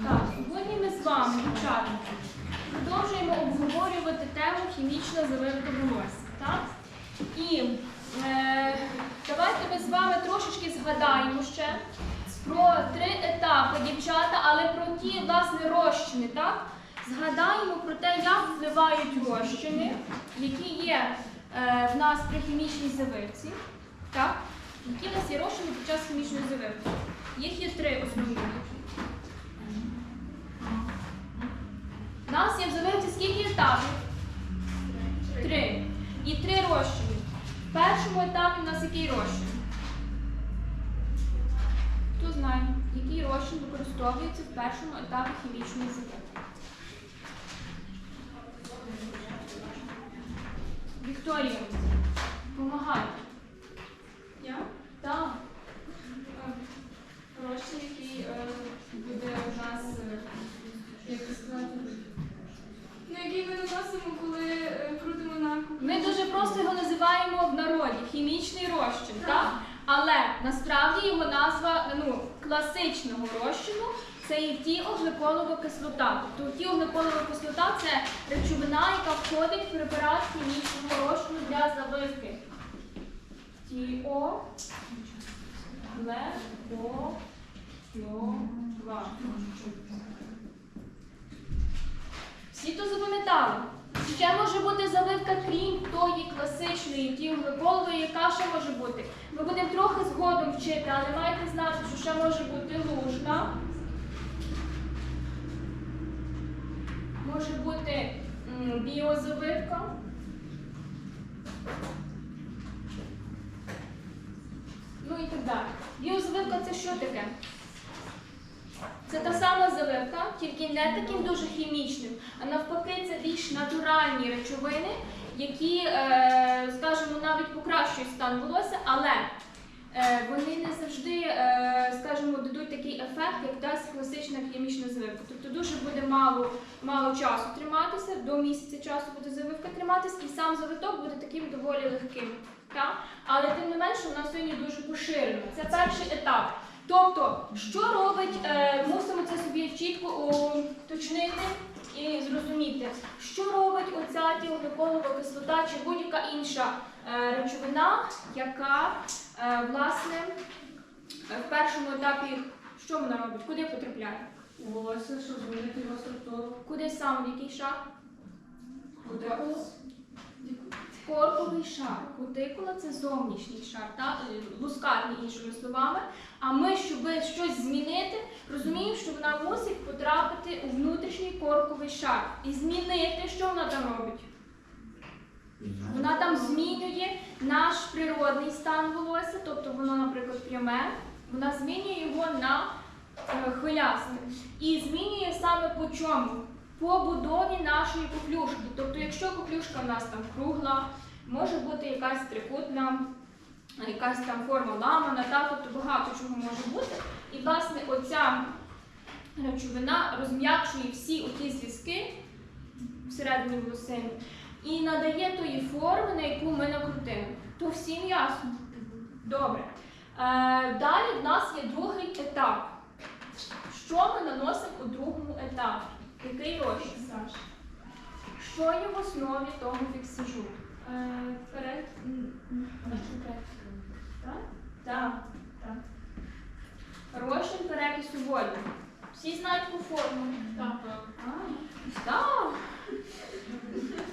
Сьогодні ми з вами, дівчата, продовжуємо обговорювати тему хімічна завивка волосся. І е, давайте ми з вами трошечки згадаємо ще про три етапи, дівчата, але про ті, власне, розчини. Так? Згадаємо про те, як впливають розчини, які є е, в нас при хімічній завивці. Так? Які в нас є розчини під час хімічної завивки? Їх є три основні. У нас є в завивці скільки етапів? Три. І три розчини. В першому етапі у нас який розчин? Хто знає, який розчин використовується в першому етапі хімічної завивки? Вікторія, допомагай. Я? Так. Розчин, який е, буде у нас, е, як це сказати, ну, який ми наносимо, коли е, крутимо намку. Ми дуже просто його називаємо в народі хімічний розчин, так? Але насправді його назва ну, класичного розчину це є тіогликолова кислота. Тобто тіогликолова кислота це речовина, яка входить в препарат хімічного розчину для завивки. Тіо Всі то запам'ятали. Ще може бути заливка, крім тої класичної тіогликолової, яка ще може бути. Ми будемо трохи згодом вчити, але маєте знати, що ще може бути лужна. Може бути біозаливка. Ну і так далі. Біозаливка це що таке? Це та сама заливка, тільки не таким дуже хімічним, а навпаки, це більш натуральні речовини, які, е, скажімо, навіть покращують стан волосся, але е, вони не завжди, е, скажімо, дадуть такий ефект, як дасть класична хімічна заливка. Тобто дуже буде мало, часу триматися, до місяця часу буде заливка триматися, і сам завиток буде таким доволі легким. Але тим не менше, вона сьогодні дуже. Це перший етап. Тобто, що робить, е, мусимо це собі чітко уточнити і зрозуміти, що робить оця тіогликолова кислота чи будь-яка інша е, речовина, яка е, власне в першому етапі що вона робить? Куди потрапляє? Волосся, щоб змінити його структуру. Куди саме? В який шар? Куди? Корковий шар. Кутикула це зовнішній шар, та? е, лускарний іншими словами. А ми, щоб щось змінити, розуміємо, що вона мусить потрапити у внутрішній корковий шар. І змінити, що вона там робить? Вона там змінює наш природний стан волосся, тобто воно, наприклад, пряме, вона змінює його на е, хвилясте. І змінює саме по чому? По будові нашої коклюшки. Тобто, якщо коклюшка в нас там кругла, може бути якась трикутна, якась там форма ламана, та, тобто багато чого може бути. І, власне, оця речовина розм'якшує всі оті зв'язки всередині волосини і надає тої форми, на яку ми накрутили. То всім ясно? Добре. Е, далі в нас є другий етап. Що ми наносимо у другому етапі? Який розчин? Що є в основі того фіксажу? Е, Вперед. Так? Так. так. Розчин перекису води. Всі знають ту форму. Так. А, Так.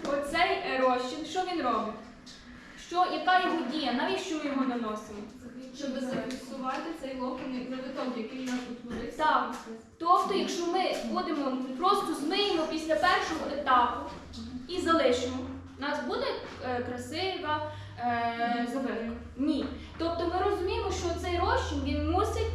Оцей розчин, що він робить? Що, яка його дія? Навіщо ми його наносимо? Щоб зафіксувати цей лопаний завиток, який у нас утворився. Так. Тобто, якщо ми будемо просто змиємо після першого етапу і залишимо, у нас буде е, красива е, завивка? Ні. Тобто ми розуміємо, що цей розчин він мусить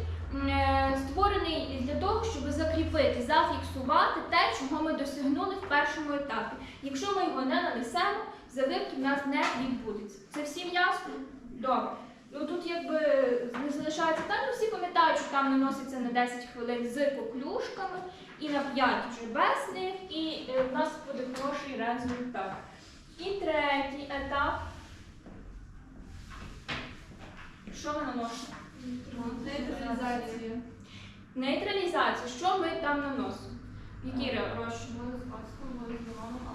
е, створений для того, щоб закріпити, зафіксувати те, чого ми досягнули в першому етапі. Якщо ми його не нанесемо, завивки в нас не відбудеться. Це всім ясно? Добре. Ну тут якби не залишається так, ну всі пам'ятають, що там наноситься на 10 хвилин з поклюшками і на 5 вже без них, і е, в нас буде хороший результат. І третій етап. Що ми наносимо? Нейтралізація. Нейтралізація. Що ми там наносимо? Які ре- розчин? Були з паскою, були з або.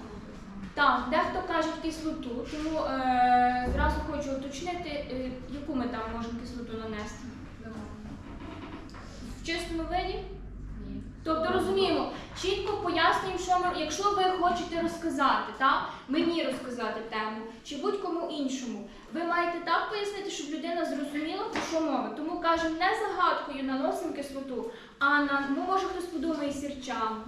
Так, дехто каже кислоту, тому е, зразу хочу уточнити, е, яку ми там можемо кислоту нанести. В чистому виді? Ні. Тобто розуміємо, чітко пояснюємо, що ми, якщо ви хочете розказати, та, мені розказати тему, чи будь-кому іншому, ви маєте так пояснити, щоб людина зрозуміла, про що мова. Тому кажемо, не загадкою наносимо кислоту, а на, ну, може хтось подумає сірчами.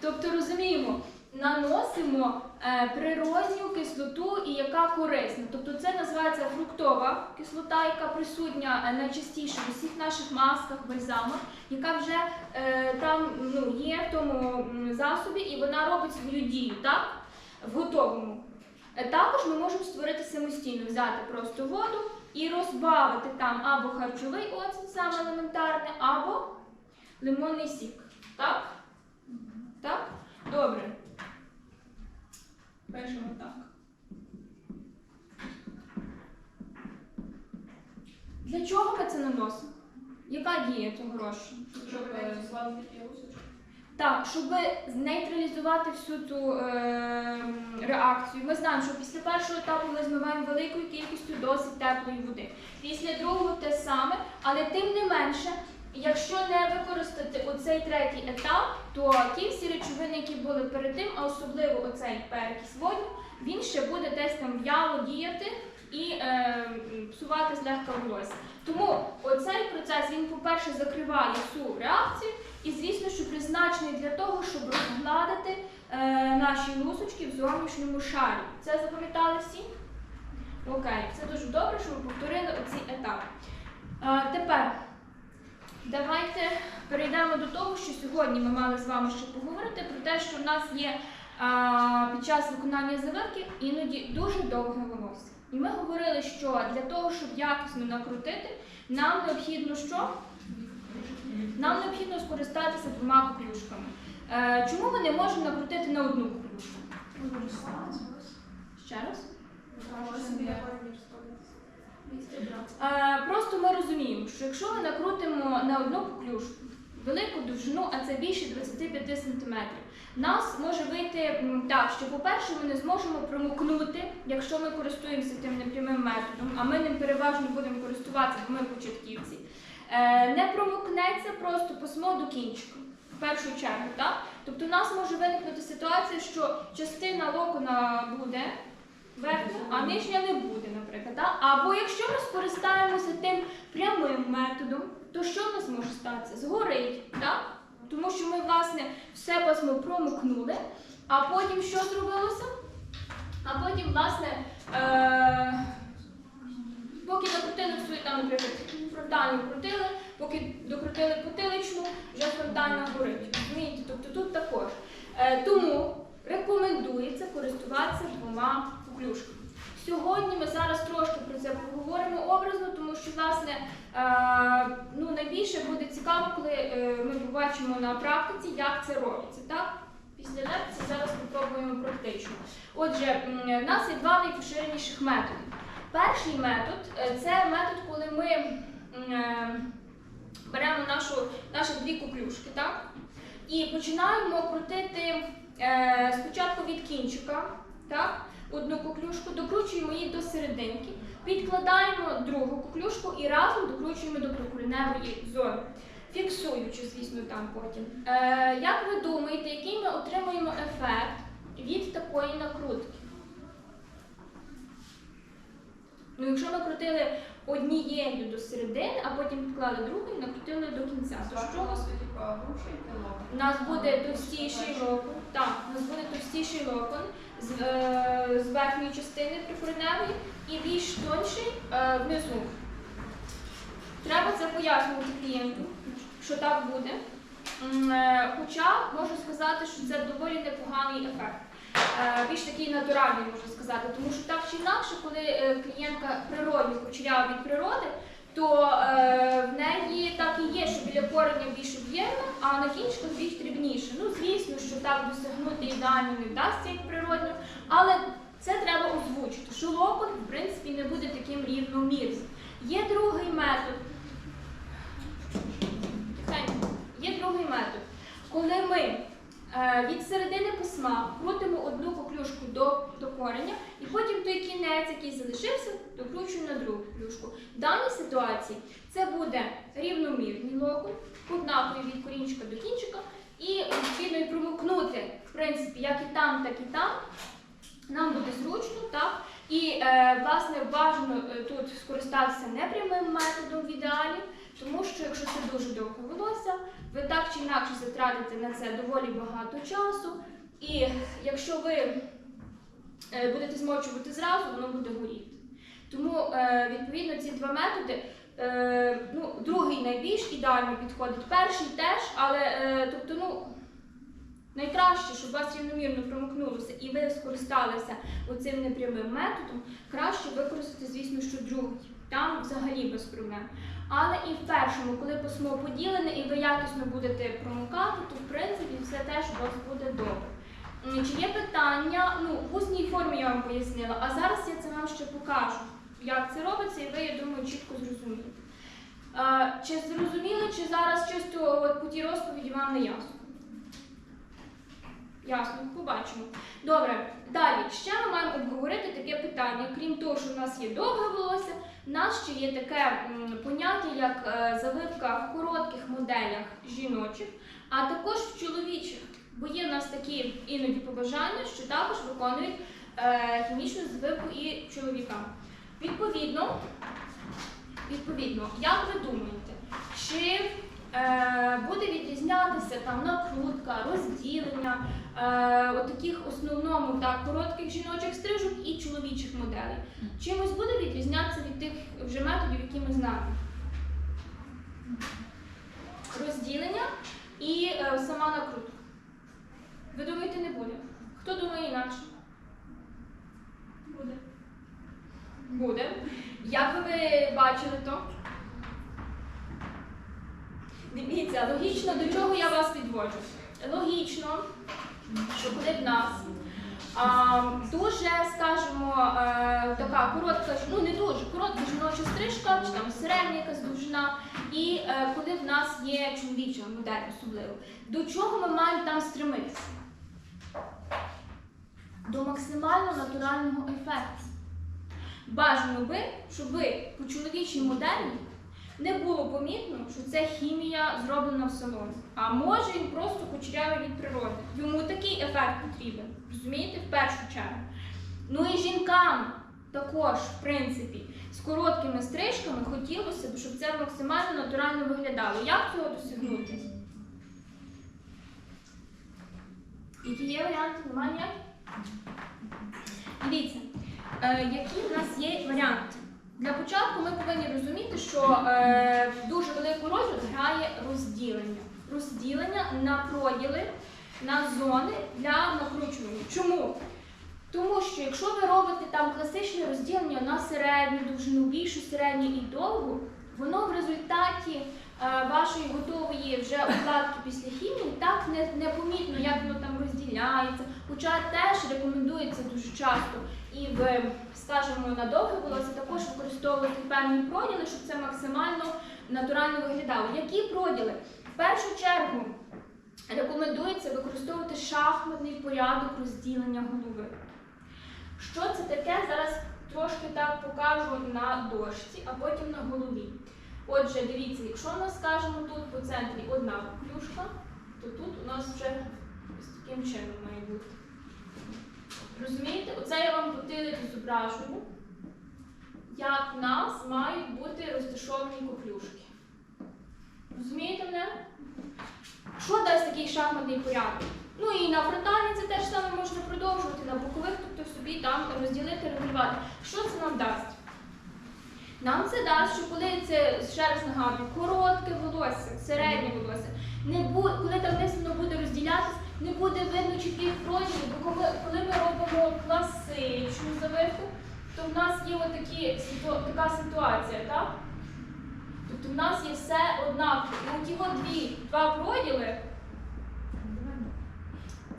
Тобто розуміємо, наносимо е, природню кислоту і яка корисна. Тобто це називається фруктова кислота, яка присутня е, найчастіше в усіх наших масках, бальзамах, яка вже е, там ну, є в тому засобі, і вона робить свою дію, так? В готовому. Також ми можемо створити самостійно, взяти просто воду і розбавити там або харчовий оцет, саме елементарний, або лимонний сік. Так? Так? Добре. Пишемо так. Для чого ми це наносимо? Яка дія цього розчину? Щоб е, звалити пірусочку. Так, щоб знейтралізувати всю ту е, реакцію. Ми знаємо, що після першого етапу ми змиваємо великою кількістю досить теплої води. Після другого те саме, але тим не менше, якщо не використати оцей третій етап, то ті всі речовини, які були перед тим, а особливо оцей перекись водню, він ще буде десь там в'яло діяти і е, псувати злегка волосся. Тому оцей процес він, по-перше, закриває всю реакцію. І звісно, що призначений для того, щоб розгладити е, наші лусочки в зовнішньому шарі. Це запам'ятали всі? Окей, це дуже добре, що ви повторили оці етапи. Е, тепер давайте перейдемо до того, що сьогодні ми мали з вами ще поговорити про те, що в нас є е, під час виконання завивки іноді дуже довге волосся. І ми говорили, що для того, щоб якісно накрутити, нам необхідно що? Нам необхідно скористатися двома коклюшками. Е, чому ми не можемо накрутити на одну коклюшку? Ще раз. Е, просто ми розуміємо, що якщо ми накрутимо на одну коклюшку велику довжину, а це більше 25 см, нас може вийти так, що, по-перше, ми не зможемо промокнути, якщо ми користуємося тим непрямим методом, а ми ним переважно будемо користуватися, бо ми початківці. Е, не промокнеться просто письмо до кінчика. В першу чергу, так? Тобто у нас може виникнути ситуація, що частина локона буде верхня, а нижня не буде, наприклад. Так? Або якщо ми скористаємося тим прямим методом, то що в нас може статися? Згорить, так? Тому що ми, власне, все пасмо промокнули, а потім що зробилося? А потім, власне, е- поки накрутили свою там, наприклад, фронтальну крутили, поки докрутили потиличну, вже фронтальна горить. Розумієте? Тобто тут також. Е, тому рекомендується користуватися двома поклюшками. Сьогодні ми зараз трошки про це поговоримо образно, тому що власне е, ну, найбільше буде цікаво, коли е, ми побачимо на практиці, як це робиться. Так? Після лекції зараз спробуємо практично. Отже, в нас є два найпоширеніших методи. Перший метод е, це метод, коли ми беремо нашу, наші дві куклюшки, так? І починаємо крутити спочатку від кінчика, так? Одну куклюшку, докручуємо її до серединки, підкладаємо другу куклюшку і разом докручуємо до прокореневої зони, фіксуючи, звісно, там потім. Е, як ви думаєте, який ми отримуємо ефект від такої накрутки? Ну, якщо ми крутили однією до середини, а потім підклали другою і накрутили до кінця, то що у нас? У нас буде товстіший локон. Так, у нас буде товстіший локон з, е, з верхньої частини прикореневої і більш тонший е, внизу. Треба це пояснювати клієнту, що так буде. Е, Хоча можу сказати, що це доволі непоганий ефект. Е, Більш такий натуральний, можна сказати, тому що так чи інакше, коли е, клієнтка природньо кучерява від природи, то е, в неї так і є, що біля кореня більш об'ємно, а на кінчиках більш дрібніше. Ну, звісно, що так досягнути ідеально не вдасться, як природньо, але це треба озвучити, що локон, в принципі, не буде таким рівномірним. Є другий метод. Є другий метод. коли ми від середини письма крутимо одну коклюшку до, до кореня, і потім той кінець, який залишився, докручуємо на другу клюшку. В даній ситуації це буде рівномірний локон, однаковий від корінчика до кінчика, і відповідно і промокнути, в принципі, як і там, так і там. Нам буде зручно, так? І е, власне бажано е, тут скористатися непрямим методом в ідеалі, тому що якщо це дуже довге волосся, ви так чи інакше затратите на це доволі багато часу. І якщо ви е, будете змочувати зразу, воно буде горіти. Тому відповідно ці два методи. Ну, другий найбільш ідеально підходить, перший теж, але тобто, ну, найкраще, щоб вас рівномірно промокнулося і ви скористалися оцим непрямим методом, краще використати, звісно, що другий. Там взагалі без проблем. Але і в першому, коли письмо поділене і ви якісно будете промокати, то в принципі все теж у вас буде добре. Чи є питання? Ну, в усній формі я вам пояснила, а зараз я це вам ще покажу, як це робиться, і ви, я думаю, чітко зрозумієте. Е, Чи зрозуміли, чи зараз чисто от по тій розповіді вам не ясно? Ясно, побачимо. Добре, далі. Ще ми маємо обговорити таке питання. Крім того, що в нас є довге волосся, в нас ще є таке поняття, як е, завивка в коротких моделях жіночих, а також в чоловічих. Бо є в нас такі іноді побажання, що також виконують е, хімічну завивку і чоловікам. Відповідно, відповідно, як ви думаєте, чи е, буде відрізнятися там накрутка, розділення, от таких основному так, коротких жіночих стрижок і чоловічих моделей? Чимось буде відрізнятися від тих вже методів, які ми знаємо? Розділення і е, сама накрутка. Ви думаєте, не буде? Хто думає інакше? Буде. Буде. Як ви бачили то? Дивіться, логічно, до чого я вас підводжу? Логічно, що коли в нас а, дуже, скажімо, е, така коротка, ну не дуже коротка жіноча стрижка, чи там середня якась довжина, і е, коли в нас є чоловіча модель особливо, до чого ми маємо там стремитися? До максимально натурального ефекту. Бажано би, щоб ви по чоловічій моделі не було помітно, що це хімія зроблена в салоні. А може він просто кучерявий від природи. Йому такий ефект потрібен. Розумієте, в першу чергу. Ну і жінкам також, в принципі, з короткими стрижками хотілося б, щоб це максимально натурально виглядало. Як цього досягнути? Які є варіанти? Немає? Дивіться, е, які в нас є варіанти. Для початку ми повинні розуміти, що е, дуже велику роль грає розділення. Розділення на проділи, на зони для накручування. Чому? Тому що якщо ви робите там класичне розділення на середню довжину, більшу середню і довгу, воно в результаті е, вашої готової вже укладки після хімії так не, непомітно, як воно там розділяється. Хоча теж рекомендується дуже часто і в, скажімо, на довге волосся також використовувати певні проділи, щоб це максимально натурально виглядало. Які проділи? В першу чергу рекомендується використовувати шахматний порядок розділення голови. Що це таке? Зараз трошки так покажу на дошці, а потім на голові. Отже, дивіться, якщо у нас, скажімо, тут по центрі одна плюшка, то тут у нас вже ось таким чином має бути. Розумієте? Оце я вам потилицю зображую, як в нас мають бути розташовані коклюшки. Розумієте мене? Що дасть такий шахматний порядок? Ну і на фронталі це теж саме можна продовжувати, на бокових, тобто собі там розділити, регулювати. Що це нам дасть? Нам це дасть, що коли це, ще раз нагадую, коротке волосся, середнє волосся, не бу- коли там воно буде розділятися, не буде видно чітких проділів, бо коли, коли ми робимо класичну завивку, то в нас є отакі, така ситуація, так? Тобто в нас є все однаково. І от дві, два проділи,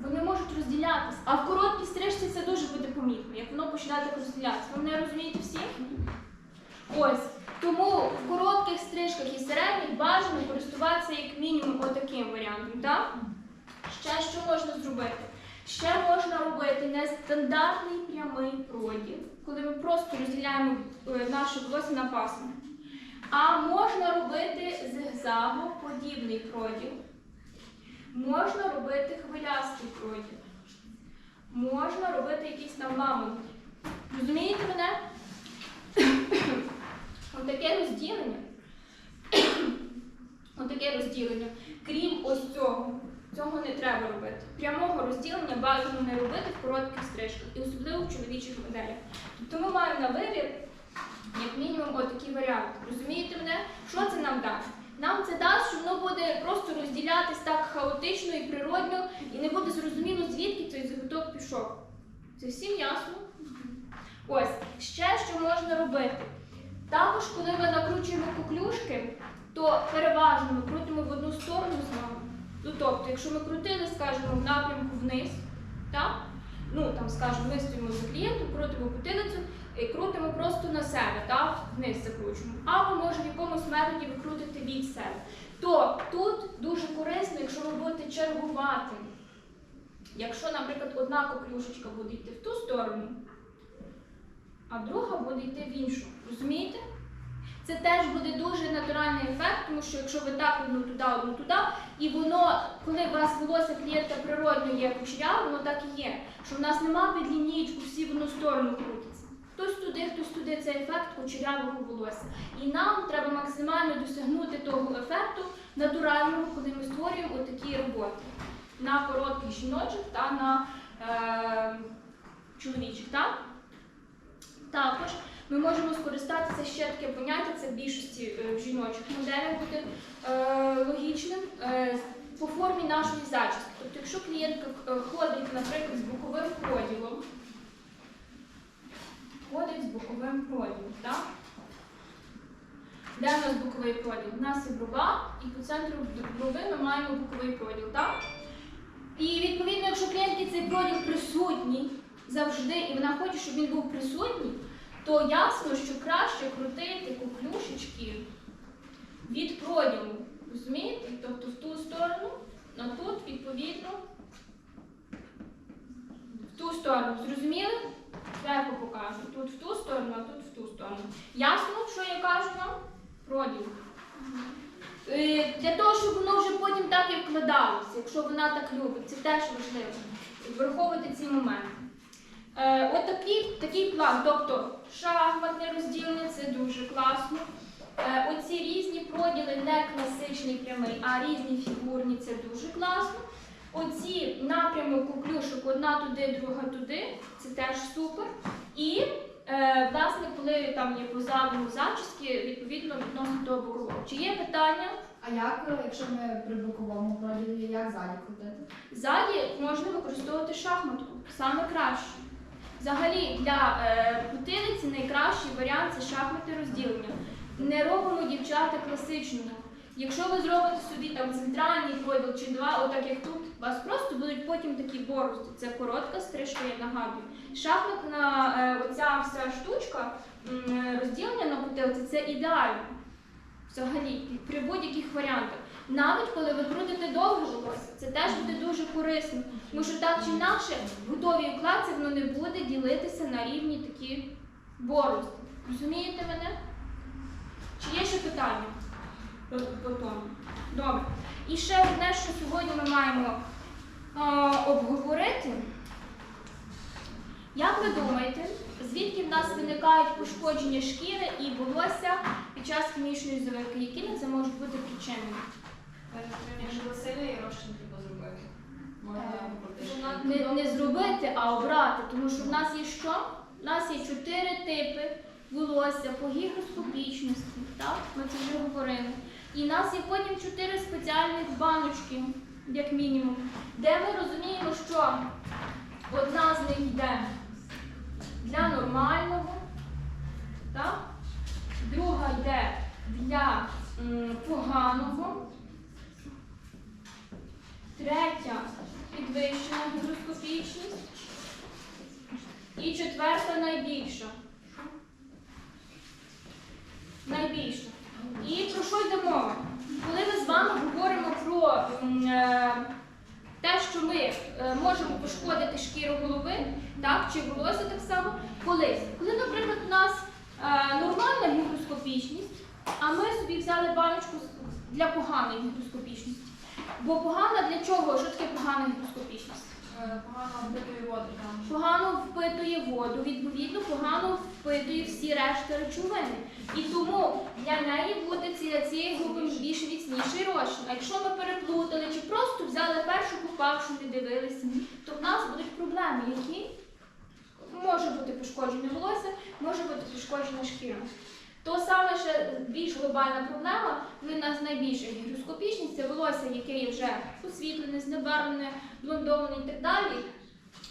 вони можуть розділятися. А в короткій стрижці це дуже буде помітно, як воно починає так розділятися. Ви мене розумієте всі? Ось. Тому в коротких стрижках і середніх бажано користуватися як мінімум отаким варіантом, так? Ще що можна зробити? Ще можна робити нестандартний прямий проділ, коли ми просто розділяємо е, наше волосся на пасми. А можна робити зигзагоподібний проділ. Можна робити хвилястий проділ. Можна робити якийсь там мамонт. Розумієте мене? Отаке розділення. Отаке розділення. Крім ось цього. Цього не треба робити. Прямого розділення бажано не робити в коротких стрижках, і особливо в чоловічих моделях. Тобто ми маємо на вибір, як мінімум, отакий варіант. Розумієте мене? Що це нам дасть? Нам це дасть, що воно буде просто розділятись так хаотично і природньо, і не буде зрозуміло, звідки цей заготок пішов. Це всім ясно? Ось, ще що можна робити. Також, коли ми накручуємо куклюшки, то переважно ми крутимо в одну сторону з вами. Тобто, якщо ми крутили, скажімо, в напрямку вниз, так? ну там, скажімо, ми стоїмо за клієнтом, крутимо потилицю і крутимо просто на себе, так? вниз закручуємо. Або може в якомусь методі ви крутите від себе. То тут дуже корисно, якщо ви будете чергувати. Якщо, наприклад, одна коклюшечка буде йти в ту сторону, а друга буде йти в іншу. Розумієте? Це теж буде дуже натуральний ефект, тому що якщо ви так одну туди, одну туди, і воно, коли у вас волосся клієнта природньо є кучеряве, воно так і є. Що в нас нема під лінійку, всі в одну сторону крутяться. Хтось туди, хтось туди цей ефект кучерявого волосся. І нам треба максимально досягнути того ефекту натурального, коли ми створюємо отакі роботи на коротких жіночих та на е, чоловічих. Так? Також ми можемо скористатися ще таке поняття, це в більшості е, в жіночих моделях буде е, логічним е, по формі нашої зачіски. Тобто, якщо клієнтка е, ходить, наприклад, з боковим проділом, ходить з боковим проділом, так? Де в нас боковий проділ? У нас є брова, і по центру брови ми маємо боковий проділ, так? І відповідно, якщо клієнтки цей проділ присутній завжди, і вона хоче, щоб він був присутній, то ясно, що краще крутити куклюшечки від проділу. Розумієте? Тобто в ту сторону, а тут, відповідно, в ту сторону. Зрозуміли? Зверху покажу. Тут в ту сторону, а тут в ту сторону. Ясно, що я кажу вам? Проділ. Е, Для того, щоб воно вже потім так і вкладалося, якщо вона так любить, це теж важливо. Враховувати ці моменти. Е, от такий, план, тобто шахматне розділення це дуже класно. Е, оці різні проділи, не класичний прямий, а різні фігурні це дуже класно. Оці напрями куклюшок, одна туди, друга туди, це теж супер. І е, власне, коли там є позаду зачіски, відповідно відносно того бокового. Чи є питання? А як, якщо ми при боковому проділі, як ззаді крутити? Ззаді можна використовувати шахматку, саме краще. Взагалі для е, потилиці найкращий варіант це шахмати розділення. Не робимо дівчата класичного. Якщо ви зробите собі там центральний поділ чи два, отак як тут, у вас просто будуть потім такі борозди. Це коротка стрижка, я нагадую. Шахматна е, оця вся штучка розділення на потилиці це ідеально. Взагалі, при будь-яких варіантах. Навіть коли ви крутите довге волосся, це теж буде дуже корисно. Тому що так чи інакше в готовій укладці воно не буде ділитися на рівні такі борозди. Розумієте мене? Чи є ще питання по, по? Добре. І ще одне, що сьогодні ми маємо а, обговорити. Як ви думаєте, звідки в нас виникають пошкодження шкіри і волосся під час хімічної завивки? Які на це можуть бути причинами? Якщо зробити. Е. Не, не зробити, а обрати. Тому що в нас є що? У нас є чотири типи волосся по гігроскопічності. Так? Ми це вже говорили. І в нас є потім чотири спеціальних баночки, як мінімум, де ми розуміємо, що одна з них йде для нормального, так? друга йде для м, поганого. Третя підвищена гігроскопічність. І четверта найбільша. Найбільша. І про що йде мова? Коли ми з вами говоримо про е, те, що ми е, можемо пошкодити шкіру голови, так, чи волосся так само, колись. Коли, наприклад, у нас е, нормальна гігроскопічність, а ми собі взяли баночку для поганої гігроскопічності. Бо погана для чого? Що таке погана гігроскопічність? Е, Погано вбитої води там. Погано впитує воду, відповідно, погано впитує всі решта речовини. І тому для неї буде ці- цієї групи більш міцніший розчин. А якщо ми переплутали чи просто взяли першу попавшу, не дивилися, то в нас будуть проблеми, які може бути пошкоджене волосся, може бути пошкоджена шкіра. То саме ще більш глобальна проблема, в нас найбільша гігроскопічність, це волосся, яке вже освітлене, знебарвлене, блондоване і так далі.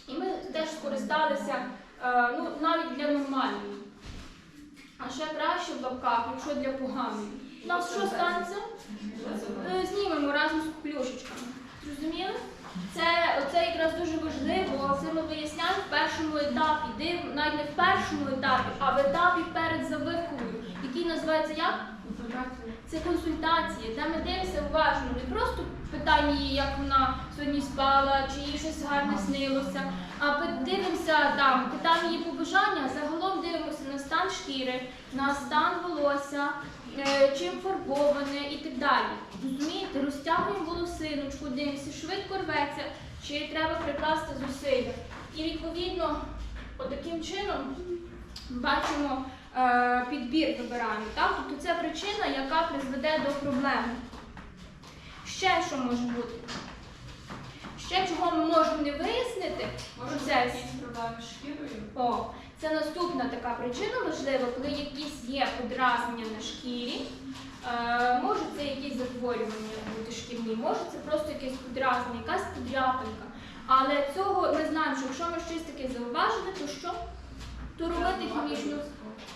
І ми теж скористалися е, ну, навіть для нормальної. А ще краще в лапках, якщо для поганої. У нас що станеться? Е, Знімемо разом з плюшечками. Зрозуміли? Це, це якраз дуже важливо. Це ми виясняємо в першому етапі, навіть не в першому етапі, а в етапі перед завивкою, який називається як? Це консультації, де ми дивимося уважно, не просто питання її, як вона сьогодні спала, чи їй щось гарне снилося, а дивимося там, питаємо її побажання, загалом дивимося на стан шкіри, на стан волосся, е, чим фарбоване і так далі. Розумієте, розтягуємо волосиночку, дивимося, швидко рветься, чи треба прикласти зусилля. І відповідно, отаким чином бачимо е, підбір вибираємо. Так? Тобто це причина, яка призведе до проблеми. Ще що може бути? Ще чого ми можемо не вияснити в Може бути процесі. якісь проблеми з шкірою. О, це наступна така причина важлива, коли якісь є подразнення на шкірі. Е, може це якісь захворювання бути шкірні, може це просто якесь подразнення, якась подряпинка. Але цього ми знаємо, що якщо ми щось таке зауважили, то що? То робити хімічну,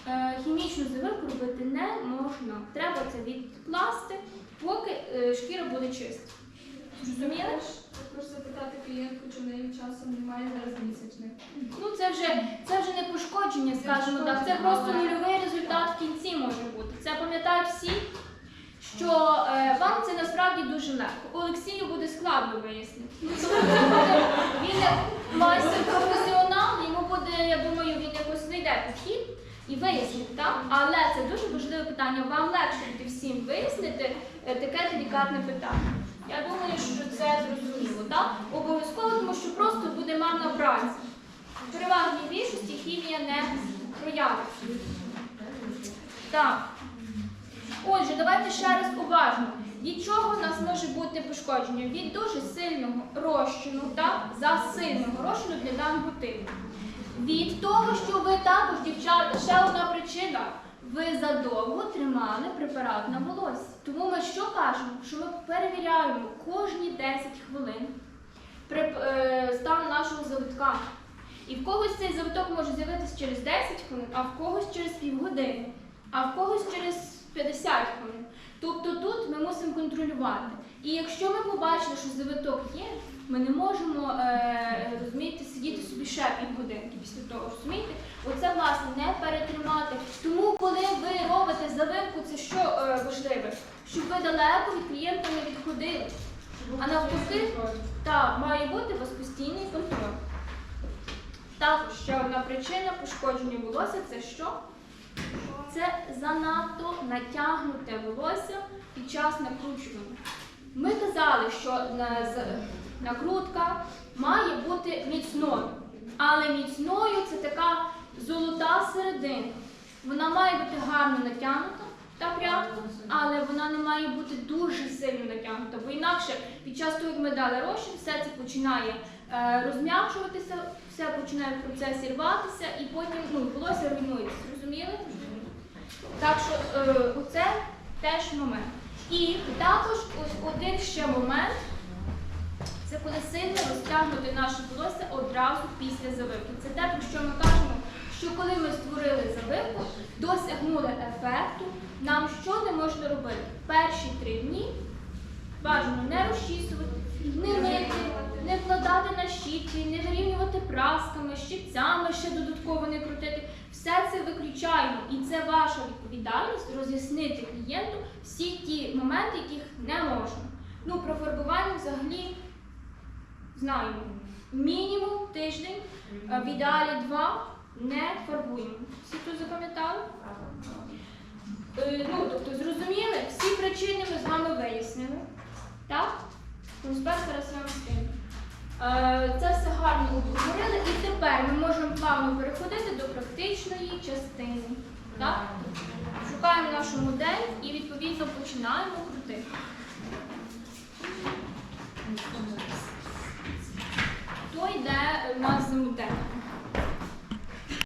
е, хімічну завивку робити не можна. Треба це відкласти, поки е, шкіра буде чиста. Зрозуміли? Також запитати клієнтку, чи в неї часом немає зараз місячних. Ну це вже це вже не пошкодження, скажімо так. Це просто нульовий результат в кінці може бути. Це пам'ятають всі, що е, вам це насправді дуже легко. Олексію буде складно вияснити. Тому що буде- Він майстер професіонал, йому буде, я думаю, знайде підхід і вияснить, так? Але це дуже важливе питання. Вам легше буде всім вияснити е, таке делікатне питання. Я думаю, що це зрозуміло, так? Обов'язково, тому що просто буде марна праця. В переважній більшості хімія не проявиться. Так. Отже, давайте ще раз уважно. Від чого в нас може бути пошкодження? Від дуже сильного розчину, так? Засильного розчину для даного типу. Від того, що ви також, дівчата, ще одна причина. Ви задовго тримали препарат на волосі. Тому ми що кажемо? Що ми перевіряємо кожні 10 хвилин е, стан нашого завитка. І в когось цей завиток може з'явитися через 10 хвилин, а в когось через півгодини, а в когось через 50 хвилин. Тобто тут ми мусимо контролювати. І якщо ми побачили, що завиток є, ми не можемо е, розумієте, сидіти собі ще півгодинки після того. Розумієте? Оце власне не перетримати. Тому, коли ви робите завивку, це що е, важливе? Щоб ви далеко від клієнта не відходили. А навпаки, так, має бути у вас постійний контроль. Також ще одна причина пошкодження волосся це що? Це занадто натягнуте волосся під час накручування. Ми казали, що накрутка має бути міцною, але міцною це така золота середина. Вона має бути гарно натягнута та прядка, але вона не має бути дуже сильно натягнута, бо інакше під час того, як ми дали розчин, все це починає е, розм'якшуватися, все починає в процесі рватися і потім ну, волосся руйнується. Зрозуміли? Так що е, оце теж момент. І також ось один ще момент. Це коли сильно розтягнути наше волосся одразу після завивки. Це те, про що ми кажемо, що коли ми створили завивку, досягнули ефекту, нам що не можна робити? Перші три дні бажано не розчісувати, не мити, не вкладати на щітки, не вирівнювати прасками, щипцями ще додатково не крутити. Все це виключаємо, і це ваша відповідальність роз'яснити клієнту всі ті моменти, яких не можна. Ну, про фарбування взагалі знаємо. Мінімум тиждень, а в ідеалі два не фарбуємо. Всі тут запам'ятали? Е, Ну, тобто, зрозуміли, всі причини ми з вами вияснили. Так? Конспект зараз я вам скину. Е, Це все гарно обговорили, і тепер ми можемо плавно переходити до практичної частини. Так? Шукаємо нашу модель і відповідно починаємо крутити. Хто йде у нас за модель?